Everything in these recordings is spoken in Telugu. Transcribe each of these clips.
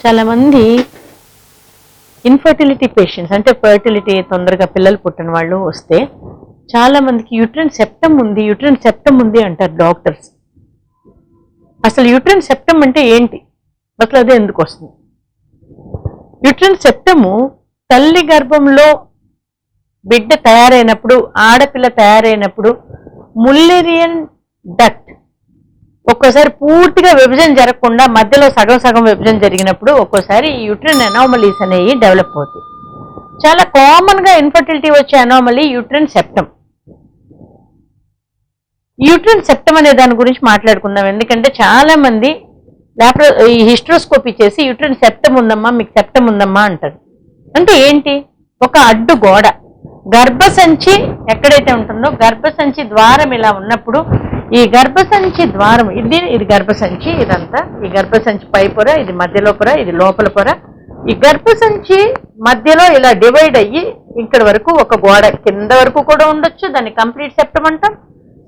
చాలామంది ఇన్ఫర్టిలిటీ పేషెంట్స్ అంటే ఫర్టిలిటీ తొందరగా పిల్లలు పుట్టిన వాళ్ళు వస్తే చాలా మందికి యూట్రిన్ సెప్టమ్ ఉంది యూట్రిన్ సెప్టమ్ ఉంది అంటారు డాక్టర్స్ అసలు యూట్రన్ సెప్టమ్ అంటే ఏంటి? అసలు అదే ఎందుకు వస్తుంది? యూట్రిన్ సెప్టము తల్లి గర్భంలో బిడ్డ తయారైనప్పుడు ఆడపిల్ల తయారైనప్పుడు ముల్లెరియన్ డక్ట్ ఒక్కోసారి పూర్తిగా విభజన జరగకుండా మధ్యలో సగం సగం విభజన జరిగినప్పుడు ఒక్కోసారి యూట్రిన్ ఎనామలీస్ అనేవి డెవలప్ అవుతాయి. చాలా కామన్గా ఇన్ఫర్టిలిటీ వచ్చే anomaly uterine septum uterine septum అనే దాని గురించి మాట్లాడుకుందాం. ఎందుకంటే చాలా మంది లాప్రో ఈ హిస్ట్రోస్కోపీ చేసి యూట్రిన్ సెప్టమ్ ఉందమ్మా మీకు సెప్టమ్ ఉందమ్మా అంటారు. అంటే ఏంటి? ఒక అడ్డు గోడ. గర్భసంచి ఎక్కడైతే ఉంటుందో గర్భసంచి ద్వారం ఇలా ఉన్నప్పుడు ఈ గర్భసంచి ద్వారం ఇది ఇది గర్భసంచి ఇదంతా. ఈ గర్భసంచి పై పొర ఇది మధ్యలో పొర ఇది లోపల పొర. ఈ గర్భసంచి మధ్యలో ఇలా డివైడ్ అయ్యి ఇక్కడ వరకు ఒక గోడ కింద వరకు కూడా ఉండొచ్చు దాన్ని కంప్లీట్ సెప్టమ్ అంటాం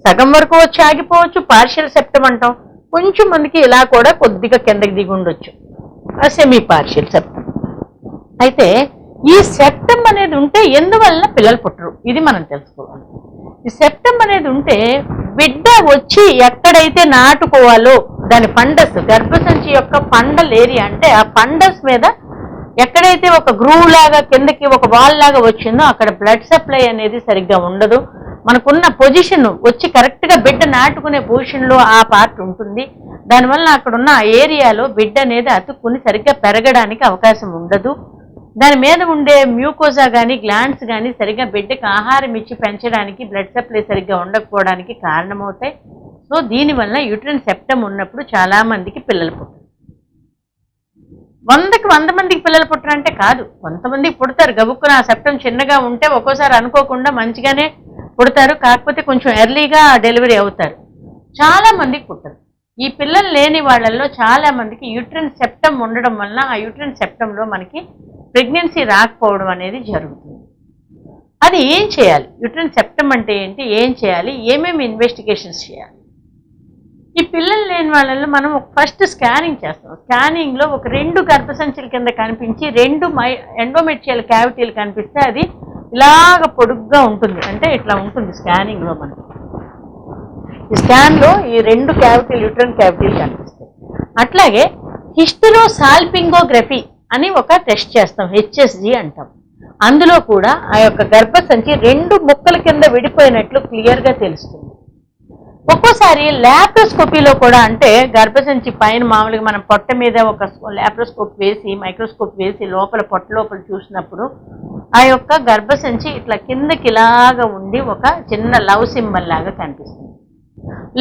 సగం వరకు వచ్చి ఆగిపోవచ్చు పార్షియల్ సెప్టమ్ అంటాం కొంచెం మందికి ఇలా కూడా కొద్దిగా కిందకి దిగి ఉండొచ్చు. సెమీ పార్షియల్ సెప్టమ్ అయితే ఈ సెప్టమ్ అనేది ఉంటే ఎందువల్ల పిల్లలు పుట్టరు? ఇది మనం తెలుసుకోవాలి. ఈ సెప్టమ్ అనేది ఉంటే బిడ్డ వచ్చి ఎక్కడైతే నాటుకోవాలో దాని పండస్ గర్భసంచి యొక్క పండల్ ఏరియా అంటే ఆ పండస్ మీద ఎక్కడైతే ఒక గ్రూవ్ లాగా కిందకి ఒక వాల్ లాగా వచ్చిందో అక్కడ బ్లడ్ సప్లై అనేది సరిగ్గా ఉండదు. మనకున్న పొజిషన్ వచ్చి కరెక్ట్గా బిడ్డ నాటుకునే పొజిషన్లో ఆ పార్ట్ ఉంటుంది. దానివల్ల అక్కడ ఉన్న ఆ ఏరియాలో బిడ్డ అనేది అతుక్కుని సరిగ్గా పెరగడానికి అవకాశం ఉండదు. దాని మీద ఉండే మ్యూకోజా కానీ గ్లాండ్స్ కానీ సరిగ్గా బిడ్డకి ఆహారం ఇచ్చి పెంచడానికి బ్లడ్ సప్లై సరిగ్గా ఉండకపోవడానికి కారణమవుతాయి. సో దీనివల్ల యూట్రిన్ సెప్టమ్ ఉన్నప్పుడు చాలామందికి పిల్లలు పుట్టరు. వందకి వంద మందికి పిల్లలు పుట్టరంటే కాదు. కొంతమందికి పుడతారు. గబుక్కున ఆ సెప్టమ్ చిన్నగా ఉంటే ఒక్కోసారి అనుకోకుండా మంచిగానే పుడతారు. కాకపోతే కొంచెం ఎర్లీగా డెలివరీ అవుతారు. చాలామందికి పుట్టరు. ఈ పిల్లలు లేని వాళ్ళల్లో చాలా మందికి యూట్రిన్ సెప్టమ్ ఉండడం వలన ఆ యూట్రిన్ సెప్టంలో మనకి ప్రెగ్నెన్సీ రాకపోవడం అనేది జరుగుతుంది. అది ఏం చేయాలి? యూట్రిన్ సెప్టమ్ అంటే ఏంటి? ఏం చేయాలి? ఏమేమి ఇన్వెస్టిగేషన్స్ చేయాలి? ఈ పిల్లలు లేని వాళ్ళల్లో మనం ఫస్ట్ స్కానింగ్ చేస్తాం. స్కానింగ్లో ఒక రెండు గర్భసంచుల కింద కనిపించి రెండు మై ఎండోమెట్రియల్ క్యావిటీలు కనిపిస్తే అది ఇలాగ పొడుగ్గా ఉంటుంది. అంటే ఇట్లా ఉంటుంది స్కానింగ్లో మనకి. ఈ స్కాన్లో ఈ రెండు క్యావిటీలు యూట్రన్ క్యావిటీలు కనిపిస్తాయి. అట్లాగే హిస్టరో సాల్పింగోగ్రఫీ అని ఒక టెస్ట్ చేస్తాం హెచ్ఎస్జి అంటాం. అందులో కూడా ఆ యొక్క గర్భసంచి రెండు ముక్కల కింద విడిపోయినట్లు క్లియర్గా తెలుస్తుంది. ఒక్కోసారి ల్యాప్రోస్కోపీలో కూడా అంటే గర్భసంచి పైన మామూలుగా మనం పొట్ట మీద ఒక ల్యాప్రోస్కోప్ వేసి మైక్రోస్కోప్ వేసి లోపల పొట్ట లోపల చూసినప్పుడు ఆ యొక్క గర్భసంచి ఇట్లా కిందకి ఇలాగా ఉండి ఒక చిన్న లవ్ సింబల్ లాగా కనిపిస్తుంది.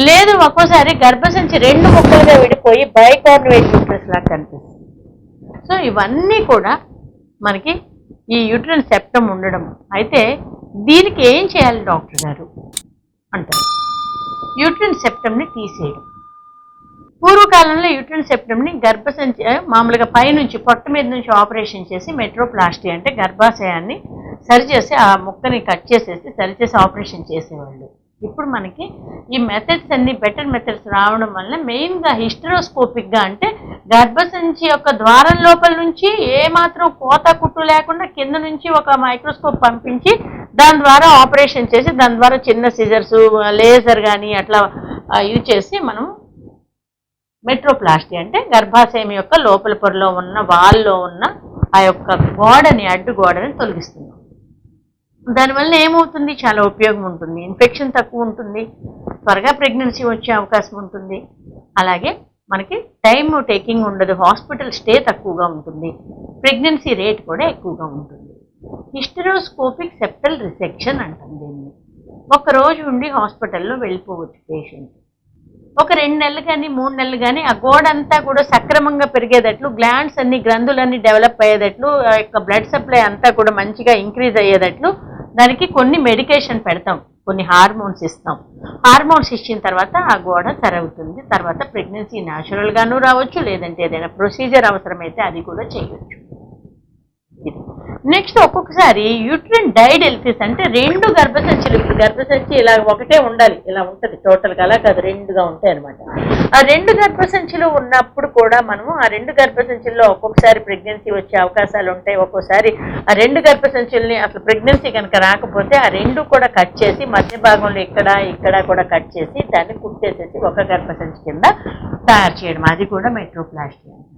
లేదు ఒక్కోసారి గర్భసంచి రెండు ముక్కలుగా విడిపోయి బైకార్నవేట్ యూట్రస్ లాగా కనిపిస్తుంది. సో ఇవన్నీ కూడా మనకి ఈ యూట్రన్ సెప్టమ్ ఉండడం. అయితే దీనికి ఏం చేయాలి డాక్టర్ గారు? అంటారు. యూట్రన్ సెప్టమ్ని తీసేయడం. పూర్వకాలంలో యూట్రన్ సెప్టమ్ని గర్భసంచి మామూలుగా పైనుంచి పొట్ట మీద నుంచి ఆపరేషన్ చేసి మెట్రోప్లాస్టీ అంటే గర్భాశయాన్ని సరిచేసి ఆ ముక్కని కట్ చేసేసి సరిచేసి ఆపరేషన్ చేసేవాళ్ళు. ఇప్పుడు మనకి ఈ మెథడ్స్ అన్ని బెటర్ మెథడ్స్ రావడం వల్ల మెయిన్గా హిస్టరోస్కోపిక్గా అంటే గర్భసంచి యొక్క ద్వారం లోపల నుంచి ఏ మాత్రం కోత కుట్టు లేకుండా కింద నుంచి ఒక మైక్రోస్కోప్ పంపించి దాని ద్వారా ఆపరేషన్ చేసి దాని ద్వారా చిన్న సిజర్స్ లేజర్ కానీ అట్లా యూజ్ చేసి మనం మెట్రోప్లాస్టీ అంటే గర్భాశయం యొక్క లోపల పొరలో ఉన్న వాల్లో ఉన్న ఆ యొక్క గోడని అడ్డు గోడని తొలగిస్తుంది. దానివల్ల ఏమవుతుంది? చాలా ఉపయోగం ఉంటుంది. ఇన్ఫెక్షన్ తక్కువ ఉంటుంది. త్వరగా ప్రెగ్నెన్సీ వచ్చే అవకాశం ఉంటుంది. అలాగే మనకి టైం టేకింగ్ ఉండదు. హాస్పిటల్ స్టే తక్కువగా ఉంటుంది. ప్రెగ్నెన్సీ రేట్ కూడా ఎక్కువగా ఉంటుంది. హిస్టరోస్కోపిక్ సెప్టల్ రిసెక్షన్ అంటాం దీన్ని. ఒక రోజు ఉండి హాస్పిటల్లో వెళ్ళిపోవచ్చు పేషెంట్. ఒక రెండు నెలలు కానీ మూడు నెలలు కానీ ఆ గోడ అంతా కూడా సక్రమంగా పెరిగేటట్లు గ్లాండ్స్ అన్ని గ్రంథులన్నీ డెవలప్ అయ్యేటట్లు ఆ యొక్క బ్లడ్ సప్లై అంతా కూడా మంచిగా ఇంక్రీజ్ అయ్యేటట్లు దానికి కొన్ని మెడికేషన్ పెడతాం కొన్ని హార్మోన్స్ ఇస్తాం. హార్మోన్స్ ఇచ్చిన తర్వాత ఆ గోడ తెరవుతుంది. తర్వాత ప్రెగ్నెన్సీ న్యాచురల్గాను రావచ్చు లేదంటే ఏదైనా ప్రొసీజర్ అవసరమైతే అది కూడా చేయవచ్చు నెక్స్ట్ ఒక్కొక్కసారి యూట్రిన్ డైడెల్సిస్ అంటే రెండు గర్భసంచులు. ఇప్పుడు గర్భసంచి ఇలా ఒకటే ఉండాలి. ఇలా ఉంటుంది. టోటల్గా అలా కాదు. రెండుగా ఉంటాయి అనమాట ఆ రెండు గర్భసంచులు ఉన్నప్పుడు కూడా మనము ఆ రెండు గర్భసంచుల్లో ఒక్కొక్కసారి ప్రెగ్నెన్సీ వచ్చే అవకాశాలు ఉంటాయి. ఒక్కోసారి ఆ రెండు గర్భసంచుల్ని అసలు ప్రెగ్నెన్సీ కనుక రాకపోతే ఆ రెండు కూడా కట్ చేసి మధ్య భాగంలో ఇక్కడ ఇక్కడ కూడా కట్ చేసి దాన్ని కుట్టేసేసి ఒక గర్భసంచి కింద తయారు చేయడం. అది కూడా మెట్రోప్లాస్టీ అంటారు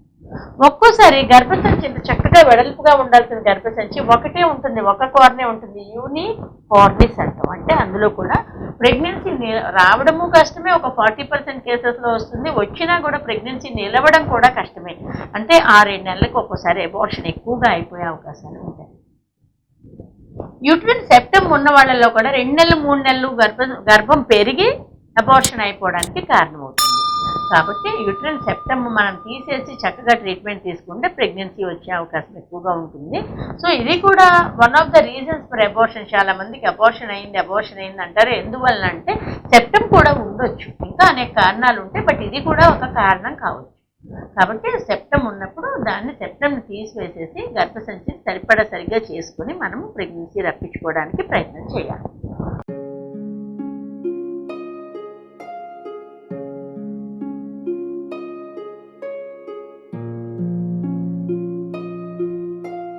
ఒక్కోసారి గర్భసంచి ఇంత చక్కగా వెడల్పుగా ఉండాల్సిన గర్భసంచి ఒకటే ఉంటుంది ఒక కార్నే ఉంటుంది. యూని కార్నిస్ అంటాం అంటే అందులో కూడా ప్రెగ్నెన్సీ రావడము కష్టమే ఒక ఫార్టీ పర్సెంట్ కేసెస్లో వస్తుంది. వచ్చినా కూడా ప్రెగ్నెన్సీ నిలవడం కూడా కష్టమే. అంటే ఆరేడు నెలలకు ఒక్కోసారి అబార్షన్ ఎక్కువగా అయిపోయే అవకాశాలు ఉంటాయి. యూట్రిన్ సెప్టమ్ ఉన్న వాళ్ళలో కూడా రెండు నెలలు మూడు నెలలు గర్భం గర్భం పెరిగి అబార్షన్ అయిపోవడానికి కారణమవుతుంది. కాబట్టి యూట్రల్ సెప్టమ్ మనం తీసేసి చక్కగా ట్రీట్మెంట్ తీసుకుంటే ప్రెగ్నెన్సీ వచ్చే అవకాశం ఎక్కువగా ఉంటుంది. సో ఇది కూడా one of the reasons for abortion చాలా మందికి అబోర్షన్ అయింది అబోర్షన్ అయింది అంటారు. ఎందువల్ల అంటే సెప్టమ్ కూడా ఉండొచ్చు. ఇంకా అనేక కారణాలు ఉంటాయి బట్ ఇది కూడా ఒక కారణం కావచ్చు. కాబట్టి సెప్టమ్ ఉన్నప్పుడు దాన్ని సెప్టమ్ని తీసివేసేసి గర్భసంచిని సరిపడా సరిగ్గా చేసుకుని మనము ప్రెగ్నెన్సీ రప్పించుకోవడానికి ప్రయత్నం చేయాలి.